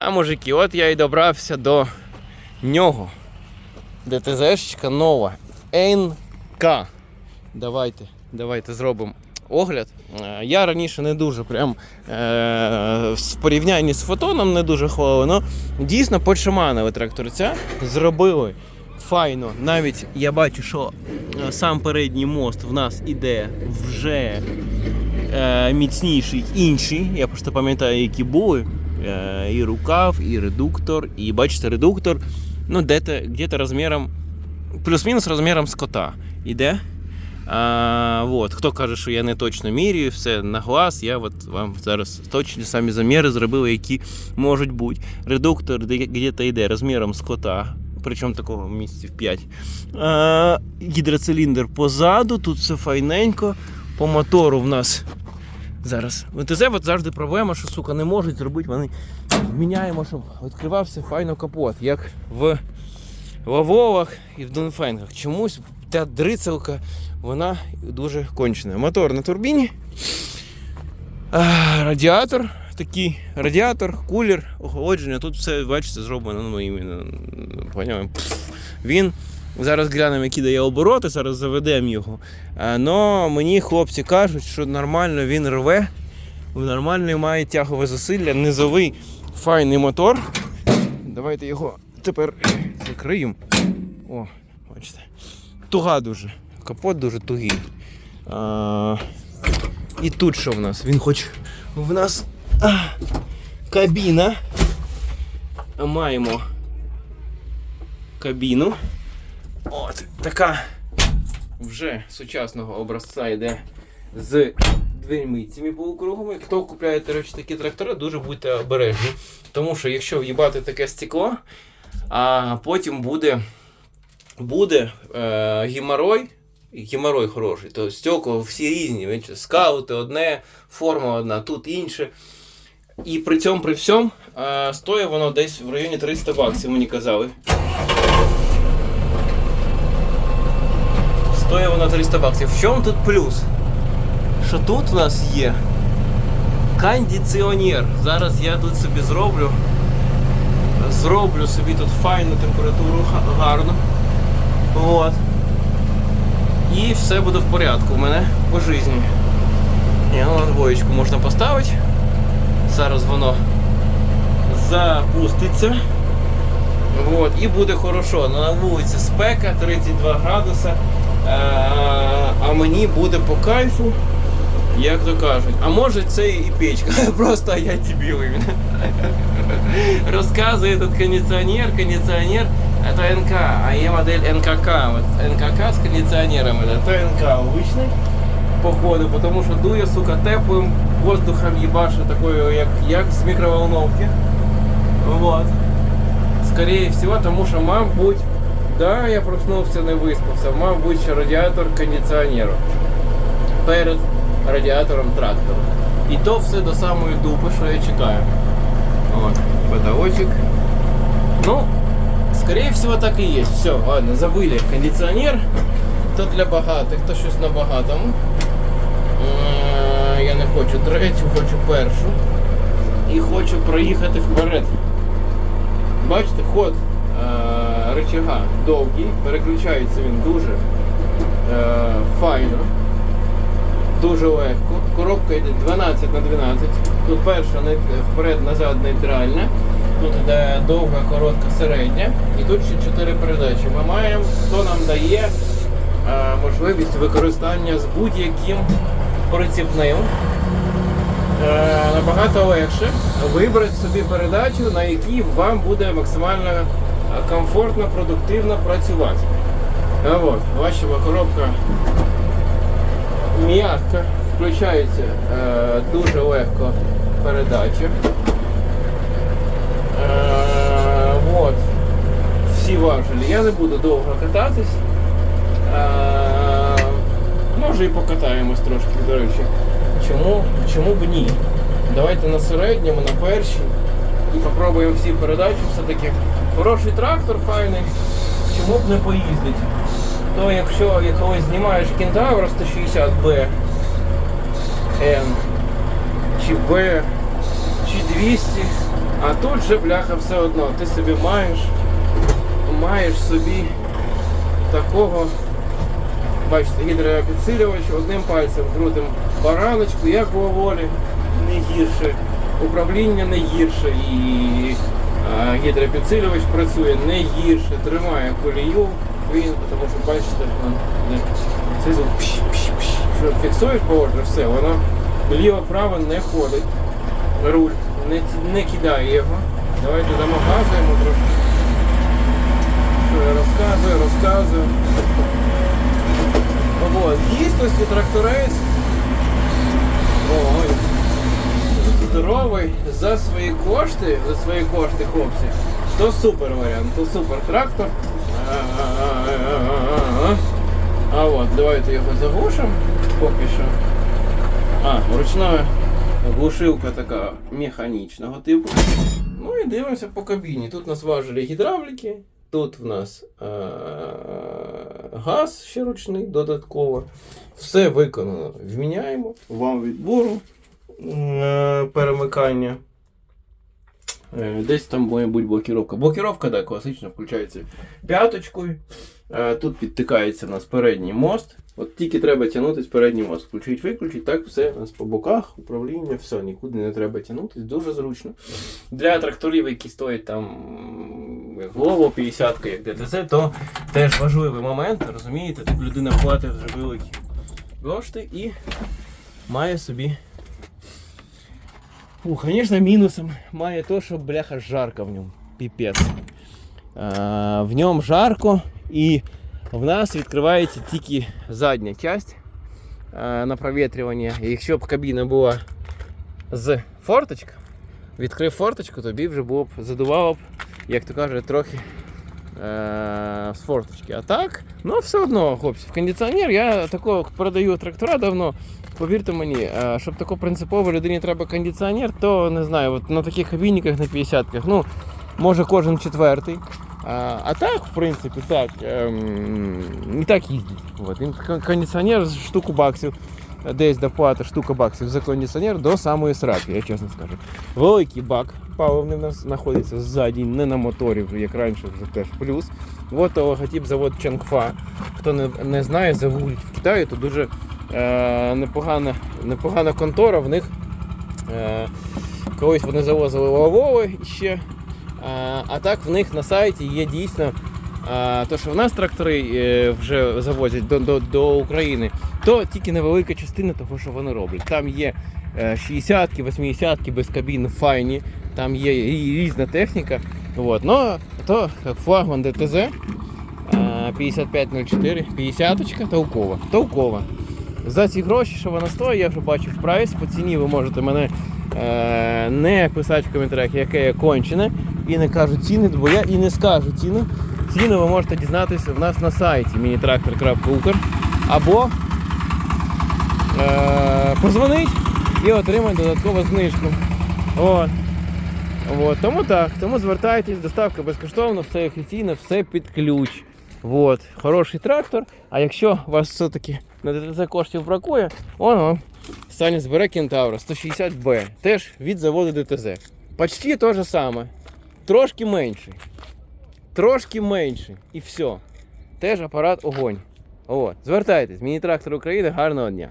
А мужики, от я і добрався до нього. ДТЗшечка нова. НК. Давайте, давайте зробимо огляд. Е, Я раніше не дуже прям е, в порівнянні з фотоном не дуже хвалив, але дійсно почиманові тракторця зробили файно. Навіть я бачу, що е, сам передній мост в нас іде вже е, міцніший інші. Я просто пам'ятаю, які були. Е, і рукав, і редуктор, і бачите, редуктор, ну, де-то, где-то розміром, плюс-мінус розміром з кота іде. А, вот. Хто каже, що я не точно міряю, все на глаз, я от вам зараз точні самі заміри зробив, які можуть бути. Редуктор де- где-то йде розміром з кота, причому такого місяців 5. А, гідроциліндр позаду, тут все файненько. По мотору в нас зараз. В ТЗ от завжди проблема, що сука не можуть зробити. Вони міняємо, щоб відкривався файно капот, як в Лавовах і в Донфенгах. Чомусь та дрицелка, вона дуже кончена. Мотор на турбіні. Радіатор такий, радіатор, кулер, охолодження. Тут все, бачите, зроблено ну, іменно? Він зараз глянемо, які дає обороти, зараз заведемо його. А, Но мені хлопці кажуть, що нормально він рве, нормально має тягове засилля, низовий файний мотор. Давайте його тепер закриємо. О, бачите. Туга дуже. Капот дуже тугий. А, і тут що в нас? Він хоч в нас а, кабіна. Маємо кабіну. От, така вже сучасного образця йде з дверьми цими полукругами. Хто купляє речі, такі трактори, дуже будьте обережні. Тому що якщо в'їбати таке стекло, а потім буде, буде е, геморой, геморой хороший, то стекла всі різні. Скаути одне, форма одна, тут інше. І при цьому при всьому е, стоїть воно десь в районі 300 баксів, мені казали. Стоїть воно 300 баксів. В чому тут плюс? Що тут у нас є кондиціонер. Зараз я тут собі зроблю. Зроблю собі тут файну температуру гарну. От. І все буде в порядку у мене по житті. І вон двоєчку можна поставити. Зараз воно запуститься. От, і буде хорошо. На вулиці спека 32 градуса. Е, А мені буде по кайфу, як то кажуть. А може це і печка. Просто я дебил именно. Рассказывает этот кондиционер, кондиционер это НК, а є модель НКК. Вот НКК с кондиционером, это НК обычный походу, потому що дує, сука, теплим воздухом їбаше такою, як, як з мікроволновки. Вот. Скорее всего, тому що, мабуть, да, я проснувся, не виспався, мабуть, що радіатор кондиціонеру перед радіатором трактора. І то все до самої дупи, що я чекаю. От. Ну, скорее всего, так і є. Все, ладно, забыли. Кондиціонер. То для багатих, то щось на багатому. Я не хочу третю, хочу першу. І хочу проїхати вперед. Бачите, ход рычага довгий, переключається він дуже е, файно, дуже легко. Коробка йде 12 на 12. Тут перша вперед-назад нейтральна. Тут йде довга, коротка, середня. І тут ще 4 передачі. Ми маємо, хто нам дає е, можливість використання з будь-яким приціпним. Е, набагато легше вибрати собі передачу, на якій вам буде максимально комфортно, продуктивно працювати. А от, бачимо, коробка м'яка, включається е, дуже легко передачі. Е, от, всі важелі. Я не буду довго кататись. Е, може і покатаємось трошки, до речі. Чому, чому б ні? Давайте на середньому, на першій. Попробуємо всі передачі. Все-таки хороший трактор файний. Чому б не поїздити? То якщо якогось знімаєш кентавра 160B N чи B, чи 200, А тут же бляха все одно. Ти собі маєш, маєш собі такого, бачите, гідропідсилювач одним пальцем крутим бараночку, як у волі, не гірше. Управління не гірше і а, гідропідсилювач працює не гірше, тримає колію він, тому що бачите, це звук. Що фіксуєш положення, все, воно вліво-право не ходить. Руль не, не кидає його. Давайте дамо газу йому трошки. Що я розказую, розказую. От, дійсності тракторець. Ой. Здоровий за свої кошти, за свої кошти, хлопці. То супер варіант, то супер трактор. А-а-а-а-а-а. От, давайте його заглушимо поки що. А, ручна глушилка така механічного типу. Ну і дивимося по кабіні. Тут у нас важелі гідравліки, тут в нас е- газ ще ручний додатково. Все виконано. Вміняємо. Вам відбору перемикання. Е, Десь там має бути блокіровка. Блокіровка, так, класично включається п'яточкою. Е, Тут підтикається у нас передній мост. От тільки треба тягнутись передній мост. Включить, виключить, так все у нас по боках, управління, все, нікуди не треба тягнутись, дуже зручно. Для тракторів, які стоять там як 50 як ДТЗ, то теж важливий момент, розумієте? Тут людина платить вже великі кошти і має собі. Фу, звісно, мінусом має то, що бляха жарко в ньому. Піпець. А, в ньому жарко і в нас відкривається тільки задня часть а, на провітрювання. І якщо б кабіна була з форточка, відкрив форточку, тобі вже було б задувало б, як то кажуть, трохи з форточки. А так, ну все одно, хлопці, кондиціонер я такого продаю трактора давно. Повірте мені, е, щоб тако принципово людині треба кондиціонер, то не знаю, от на таких кабінниках на 50-ках, ну, може кожен четвертий. А, а так, в принципі, так, ем, не так їздить. От. Кондиціонер штуку баксів, е, десь доплата штука баксів за кондиціонер до самої сраки, я чесно скажу. Великий бак паливний в нас знаходиться ззаді, не на моторі, як раніше, вже теж плюс. От логотип завод Чангфа. Хто не, не знає, загугліть в Китаї, то дуже е, непогана, непогана контора. В них е, колись вони завозили лавови ще. А, а так в них на сайті є дійсно то, що в нас трактори е, вже завозять до, до, до України, то тільки невелика частина того, що вони роблять. Там є е, 60-ки, 80-ки без кабін файні, там є різна техніка. От. Но то флагман ДТЗ е, 5504, 50-очка толкова. толкова. За ці гроші, що вона стоїть, я вже бачив прайс. По ціні ви можете мене е, не писати в коментарях, яке я кончене, і не кажу ціни, бо я і не скажу ціну. Ціну ви можете дізнатися в нас на сайті minitractor.ukr або е, позвонить і отримати додаткову знижку. От. От. Тому так, тому звертайтесь, доставка безкоштовна, все офіційно, все під ключ. От. Хороший трактор. А якщо вас все-таки на ДТЗ коштів бракує, воно Саня збере Кентавра 160B. Теж від заводу ДТЗ. Почти те же саме. Трошки менший. Трошки менший. І все. Теж апарат огонь. От. Звертайтесь, міні-трактор України, гарного дня.